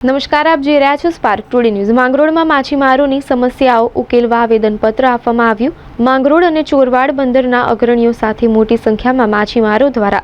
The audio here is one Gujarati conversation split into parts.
નમસ્કાર, આપ જોઈ રહ્યા છો સ્પાર્ક ટુડે ન્યૂઝ માંગરોળમાં માછીમારોની સમસ્યાઓ ઉકેલવા આવેદનપત્ર આપવામાં આવ્યું. માંગરોળ અને ચોરવાડ બંદરના અગ્રણીઓ સાથે મોટી સંખ્યામાં માછીમારો દ્વારા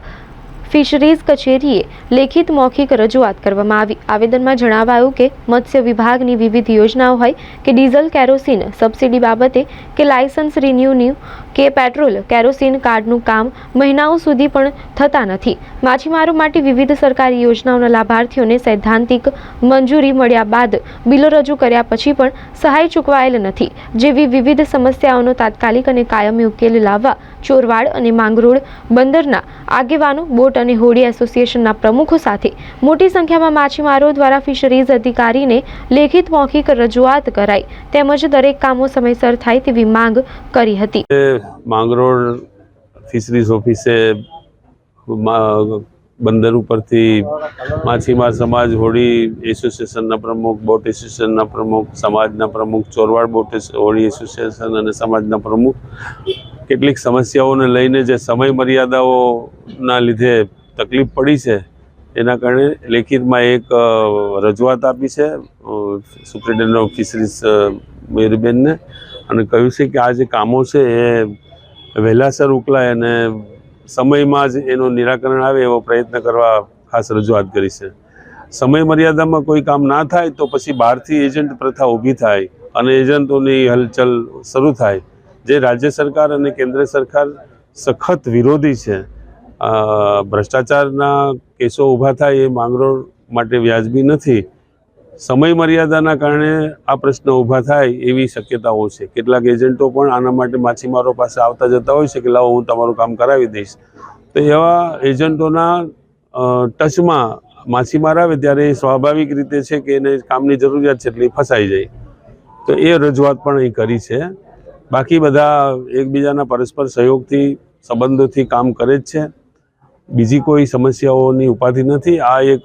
ફિશરીઝ કચેરીએ લેખિત મૌખિક રજૂઆત કરવામાં આવી. આવેદનમાં જણાવાયું કે, મત્સ્ય વિભાગની વિવિધ યોજનાઓ હોય કે ડીઝલ કેરોસીન સબસિડી બાબતે કે લાયસન્સ રિન્યુન્યુ કે પેટ્રોલ કેરોસીન કાર્ડનું કામ મહિનાઓ સુધી પણ થતા નથી. માછીમારો માટે વિવિધ સરકારી યોજનાઓના લાભાર્થીઓને સૈદ્ધાંતિક મંજૂરી મળ્યા બાદ બિલો રજૂ કર્યા પછી પણ સહાય ચૂકવાયેલ નથી. જેવી વિવિધ સમસ્યાઓનો તાત્કાલિક અને કાયમી ઉકેલ લાવવા ચોરવાડ અને માંગરોળ બંદરના આગેવાનો બોટ અને હોડી એસોસિએશનના પ્રમુખો સાથે મોટી સંખ્યામાં માછીમારો દ્વારા ફિશરીઝ અધિકારીને લેખિત મૌખિક રજૂઆત કરાઈ તેમજ દરેક કામો સમયસર થાય તેવી માંગ કરી હતી. માંગરોળ ફિશરીઝ ઓફિસે બંદર ઉપરથી માછીમાર સમાજ હોડી એસોસિએશનના પ્રમુખ, બોટ એસોસિએશનના પ્રમુખ, સમાજના પ્રમુખ, ચોરવાડ બોટ હોડી એસોસિએશન અને સમાજના પ્રમુખ કેટલીક સમસ્યાઓને લઈને જે સમય મર્યાદાઓના લીધે તકલીફ પડી છે. એના કારણે લેખિતમાં એક રજૂઆત આપી છે સુપ્રિન્ટેન્ડન્ટ ઓફ ફિશરીઝ મયુરબેનને અને કહ્યું છે કે આ જે કામો છે એ વહેલાસર ઉકલાય અને સમયમાં જ એનું નિરાકરણ આવે એવો પ્રયત્ન કરવા ખાસ રજૂઆત કરી છે. સમય મર્યાદામાં કોઈ કામ ના થાય તો પછી બહારથી એજન્ટ પ્રથા ઊભી થાય અને એજન્ટોની હલચલ શરૂ થાય. જે રાજ્ય સરકાર અને કેન્દ્ર સરકાર સખત વિરોધી છે. ભ્રષ્ટાચારના કેસો ઊભા થાય એ માંગરોળ માટે વ્યાજબી નથી. સમય મર્યાદાના કારણે આ પ્રશ્ન ઊભા થાય એવી શક્યતાઓ છે. કેટલાક એજન્ટો પણ આના માટે માછીમારો પાસે આવતા જતા હોય છે કે લાવો હું તમારું કામ કરાવી દઈશ. તો એવા એજન્ટોના ટચમાં માછીમાર આવે ત્યારે સ્વાભાવિક રીતે છે કે એને કામની જરૂરિયાત છે એટલે ફસાઈ જાય. તો એ રજૂઆત પણ અહીં કરી છે. બાકી બધા એકબીજાના પરસ્પર સહયોગથી, સંબંધોથી કામ કરે જ છે. બીજી કોઈ સમસ્યાઓની ઉપાધિ નથી. આ એક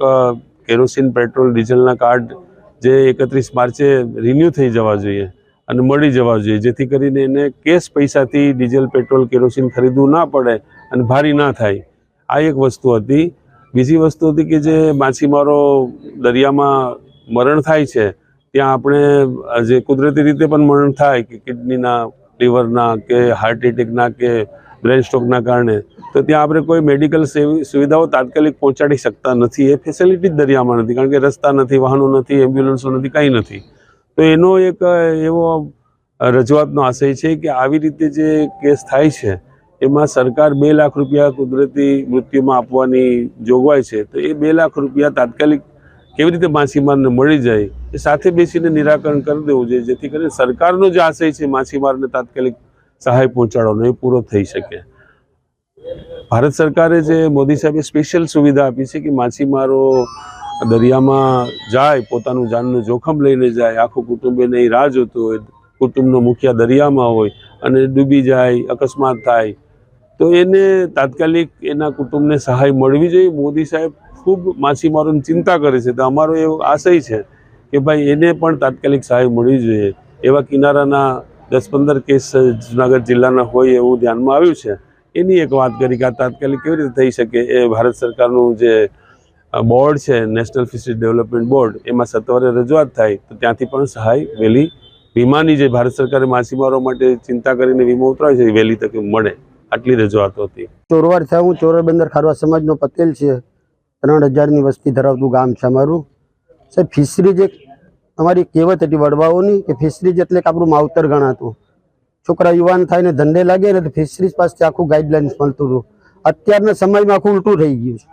કેરોસીન, પેટ્રોલ, ડીઝલના કાર્ડ જે એકત્રીસ માર્ચે રિન્યૂ થઈ જવા જોઈએ અને મળી જવા જોઈએ. જેથી કરીને એને કેશ પૈસાથી ડીઝલ, પેટ્રોલ, કેરોસીન ખરીદવું ના પડે અને ભારી ના થાય. આ એક વસ્તુ હતી. બીજી વસ્તુ હતી કે જે માછીમારો દરિયામાં મરણ થાય છે, ત્યાં આપણે જે કુદરતી રીતે પણ મરણ થાય કે કિડનીના, લીવરના કે હાર્ટ એટેકના કે બ્રેન સ્ટ્રોકના કારણે. તો ત્યાં આપણે કોઈ મેડિકલ સેવી, સુવિધાઓ તાત્કાલિક પહોંચાડી શકતા નથી. એ ફેસિલિટી જ દરિયામાં નથી. કારણ કે રસ્તા નથી, વાહનો નથી એમ્બ્યુલન્સો નથી, કંઈ નથી. તો એનો એક, એવો રજૂઆતનો આશય છે કે આવી રીતે જે કેસ થાય છે, એમાં સરકાર બે લાખ રૂપિયા કુદરતી મૃત્યુમાં આપવાની જોગવાઈ છે. તો એ બે લાખ રૂપિયા તાત્કાલિક કેવી રીતે માછીમારને મળી જાય, એ સાથે બેસીને નિરાકરણ કરી દેવું જોઈએ. જેથી કરીને સરકારનો જે આશય છે, માછીમારને તાત્કાલિક સહાય પહોંચાડવાનો એ પૂરો થઈ શકે. ભારત સરકારે જે મોદી સાહેબે સ્પેશિયલ સુવિધા આપી છે કે માછીમારો દરિયામાં જાય, પોતાનું જાનનું જોખમ લઈને જાય, આખું કુટુંબ એને રાહ જોતું હોય, કુટુંબનો મુખિયા દરિયામાં હોય, અને ડૂબી જાય, અકસ્માત થાય, તો એને તાત્કાલિક એના કુટુંબને સહાય મળવી જોઈએ. મોદી સાહેબ ખૂબ માછીમારોની ચિંતા કરે છે, તો અમારો એવો આશય છે કે ભાઈ એને પણ તાત્કાલિક સહાય મળવી જોઈએ. એવા કિનારાના દસ પંદર કેસ જુનાગઢ જિલ્લાના હોય એવું ધ્યાનમાં આવ્યું છે, એની એક વાત કરી કે આ તાત્કાલિક કેવી રીતે થઈ શકે એ ભારત સરકારનું જે બોર્ડ છે, નેશનલ ફિશરીઝ ડેવલપમેન્ટ બોર્ડ, એમાં સત્વરે રજૂઆત થાય તો ત્યાંથી પણ સહાય વહેલી, વીમાની જે ભારત સરકારે માછીમારો માટે ચિંતા કરીને વીમો ઉતરાવે છે, એ વહેલી તકે મળે, આટલી રજૂઆતો હતી. ચોરવાડ છે હું ચોરબંદર ખારવા સમાજનો પટેલ છે, ત્રણ હજારની વસ્તી ધરાવતું ગામ છે અમારું. સાહેબ, ફિશરીઝ એક અમારી કહેવત હતી વડવાઓની કે ફિશરીજ એટલે કે આપણું માવતર ગણાતું. છોકરા યુવાન થાય ને ધંધે લાગે ને તો ફિશરીઝ પાસેથી આખું ગાઈડલાઇન્સ મળતું હતું. અત્યારના સમયમાં આખું ઉલટું થઈ ગયું છે.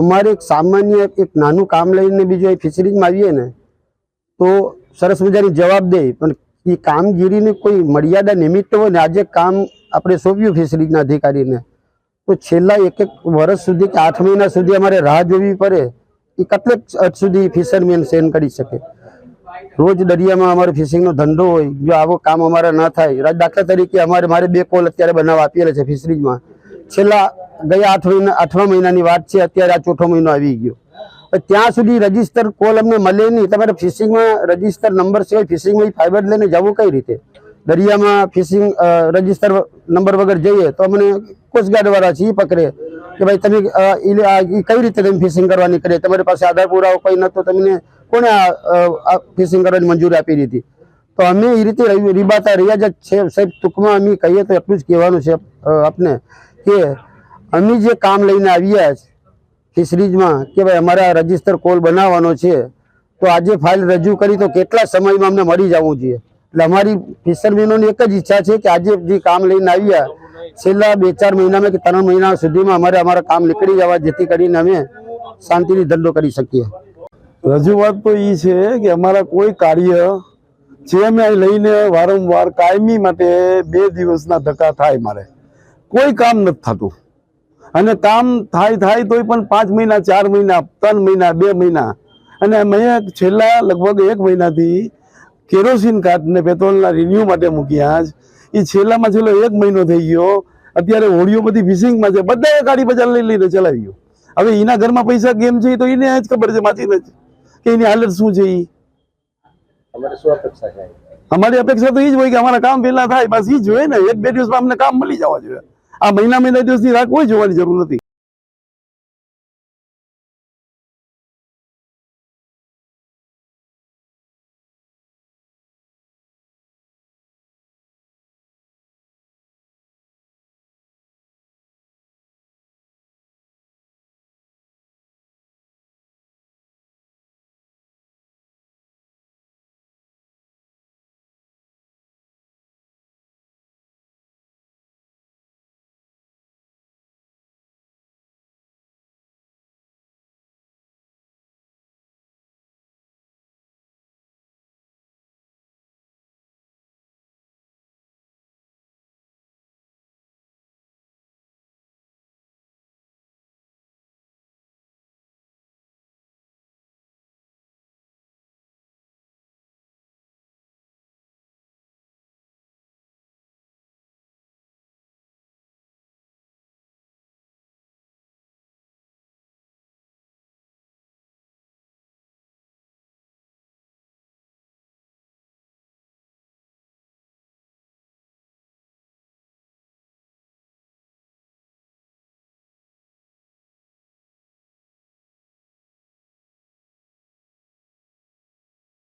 અમારે એક સામાન્ય એક નાનું કામ લઈને બીજું એ ફિશરીજમાં આવીએ ને, તો સરસ મજાની જવાબ દે, પણ એ કામગીરીની કોઈ મર્યાદા નિમિત્ત હોય ને, આજે કામ આપણે સોંપ્યું ફિશરીજના અધિકારીને, તો છેલ્લા એક એક વર્ષ સુધી કે આઠ મહિના સુધી અમારે રાહ જોવી પડે, એ કેટલેક હદ સુધી ફિશરમેન સેન કરી શકે. રોજ દરિયામાં અમારે ફિશિંગનો ધંધો હોય, જો આવો કામ અમારે ન થાય દાખલા તરીકે અમારે, મારે બે કોલ અત્યારે બનાવવા આપેલા છે ફિશરીજમાં છેલ્લા ગયા આઠ મહિના આઠમા મહિનાની વાત છે, અત્યારે આ ચોથો મહિનો આવી ગયો. ત્યાં સુધી રજિસ્ટર કોલ અમને મળે નહીં. તમારે ફિશિંગમાં રજિસ્ટર નંબર સિવાય ફિશિંગમાં ફાઈબર લઈને જવું કઈ રીતે? દરિયામાં ફિશિંગ રજિસ્ટર નંબર વગર જઈએ તો અમને કોસ્ટગાર્ડ વાળા છે એ પકડે કે ભાઈ તમે કઈ રીતે તમે ફિશિંગ કરવાની કરી તમારી પાસે આધાર પુરાવો કંઈ નહોતો તમને કોને આ ફિશિંગ કરવાની મંજૂરી આપી દીધી? તો અમે એ રીતે રીબાતા રહ્યા જ છે, સાહેબ, ટૂંકમાં અમે કહીએ તો એટલું જ કહેવાનું છે આપને, કે અમે જે કામ લઈને આવ્યા છે ફિશરીઝમાં કે ભાઈ અમારા રજિસ્ટર કોલ બનાવવાનો છે, તો આજે ફાઇલ રજૂ કરી તો કેટલા સમયમાં અમને મળી જવું જોઈએ? એટલે અમારી ફિશરમેનોની એક જ ઈચ્છા છે કે આજે જે કામ લઈને આવ્યા, છેલ્લા બે ચાર મહિનામાં કે ત્રણ મહિના સુધીમાં અમારે અમારા કામ નીકળી જવા, જેથી કરીને અમે શાંતિથી ધંધો કરી શકીએ. રજૂઆત તો એ છે કે અમારા કોઈ કાર્ય જે અમે લઈને વારંવાર કાયમી માટે બે દિવસના ધક્કા થાય મારે. કોઈ કામ નથી થતું. અને કામ થાય થાય તોય પણ પાંચ મહિના, ચાર મહિના, ત્રણ મહિના, બે મહિના. અને મેં છેલ્લા લગભગ એક મહિનાથી કેરોસીન કાર્ડને પેટ્રોલના રિન્યુ માટે મૂક્યા જ એ છેલ્લામાં છેલ્લો એક મહિનો થઈ ગયો. અત્યારે હોળીઓ બધી ફિશિંગમાં છે. બધાએ ગાડી બજાર લઈ લઈને ચલાવ્યું હવે એના ઘરમાં પૈસા કેમ છે તો એને જ ખબર છે માચી નથી. કે એની હાલત શું છે એ અમારી અપેક્ષા તો એ જ હોય કે અમારા કામ પહેલા થાય. બસ એ જ હોય ને. એક બે દિવસમાં અમને કામ મળી જવા જોઈએ. આ મહિના મહિના દિવસની રાહ કોઈ જોવાની જરૂર નથી.